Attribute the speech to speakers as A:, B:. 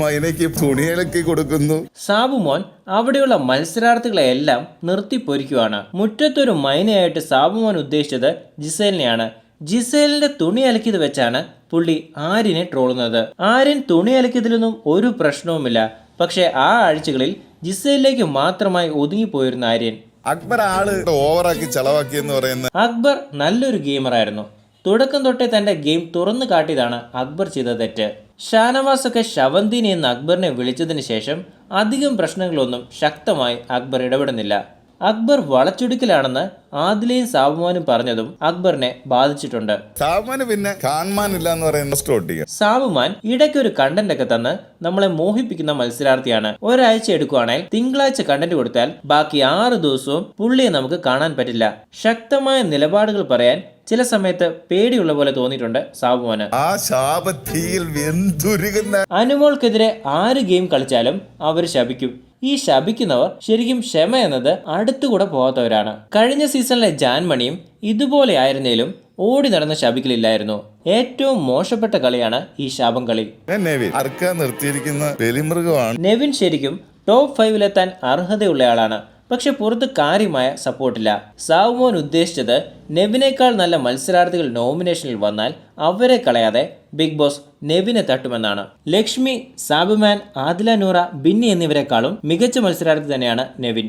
A: മൈനയ്ക്ക് തുണിയിലക്കി കൊടുക്കുന്നു.
B: സാബുമോൻ അവിടെയുള്ള മത്സരാർത്ഥികളെ എല്ലാം നിർത്തി പൊരിക്കുവാണ്. മുറ്റത്തൊരു മൈനയായിട്ട് സാബുമോൻ ഉദ്ദേശിച്ചത് ജിസേലിനെയാണ്. ജിസേലിന്റെ തുണി അലക്കിയത് വെച്ചാണ് പുള്ളി ആര്യനെ ട്രോളുന്നത്. ആര്യൻ തുണി അലക്കിയതിലൊന്നും ഒരു പ്രശ്നവുമില്ല. പക്ഷേ ആ ആഴ്ചകളിൽ ജിസേലിലേക്ക് മാത്രമായി ഒതുങ്ങിപ്പോയിരുന്ന ആര്യൻ.
A: അക്ബർ ആൾ ഓവറാക്കി ചെലവാക്കി എന്ന് പറയുന്നത്
B: അക്ബർ നല്ലൊരു ഗെയിമറായിരുന്നു തുടക്കം തൊട്ടേ തന്റെ ഗെയിം തുറന്നു കാട്ടിയതാണ് അക്ബർ ചെയ്ത തെറ്റ്. ഷാനവാസ് ഒക്കെ ശവന്തിനി എന്ന് അക്ബറിനെ വിളിച്ചതിന് ശേഷം അധികം പ്രശ്നങ്ങളൊന്നും ശക്തമായി അക്ബർ ഇടപെടുന്നില്ല. അക്ബർ വളച്ചൊടുക്കലാണെന്ന് ആദിലയും സാബുമാനും പറഞ്ഞതും അക്ബറിനെ ബാധിച്ചിട്ടുണ്ട്.
A: പിന്നെ കാണാനില്ല എന്ന് പറയുന്ന
B: സാബുമാൻ ഇടയ്ക്ക് ഒരു കണ്ടന്റ് ഒക്കെ തന്ന് നമ്മളെ മോഹിപ്പിക്കുന്ന മത്സരാർത്ഥിയാണ്. ഒരാഴ്ച എടുക്കുവാണെങ്കിൽ തിങ്കളാഴ്ച കണ്ടന്റ് കൊടുത്താൽ ബാക്കി ആറ് ദിവസവും പുള്ളിയെ നമുക്ക് കാണാൻ പറ്റില്ല. ശക്തമായ നിലപാടുകൾ പറയാൻ ചില സമയത്ത് പേടിയുള്ള പോലെ തോന്നിയിട്ടുണ്ട് സാബുമാന്.
A: ആ ശാപത്തീയിൽ വെന്തുരുകുന്ന
B: അനുമോൾക്കെതിരെ ആര് ഗെയിം കളിച്ചാലും അവർ ശപിക്കും. ഈ ശപിക്കുന്നവർ ശരിക്കും ക്ഷമ എന്നത് അടുത്തുകൂടെ പോകാത്തവരാണ്. കഴിഞ്ഞ സീസണിലെ ജാൻമണിയും ഇതുപോലെ ആയിരുന്നേലും ഓടി നടന്ന് ശപിക്കലില്ലായിരുന്നു. ഏറ്റവും മോശപ്പെട്ട കളിയാണ് ഈ ശാപം കളി.
A: നിർത്തിയിരിക്കുന്ന
B: നെവിൻ ശരിക്കും ടോപ്പ് ഫൈവിലെത്താൻ അർഹതയുള്ളയാളാണ് പക്ഷെ പുറത്ത് കാര്യമായ സപ്പോർട്ടില്ല. സാവുമോൻ ഉദ്ദേശിച്ചത് നെവിനേക്കാൾ നല്ല മത്സരാർത്ഥികൾ നോമിനേഷനിൽ വന്നാൽ അവരെ കളയാതെ ബിഗ് ബോസ് നെവിനെ തട്ടുമെന്നാണ്. ലക്ഷ്മി സാബുമാൻ ആദില നൂറ ബിന്നി എന്നിവരെക്കാളും മികച്ച മത്സരാർത്ഥി തന്നെയാണ് നെവിൻ.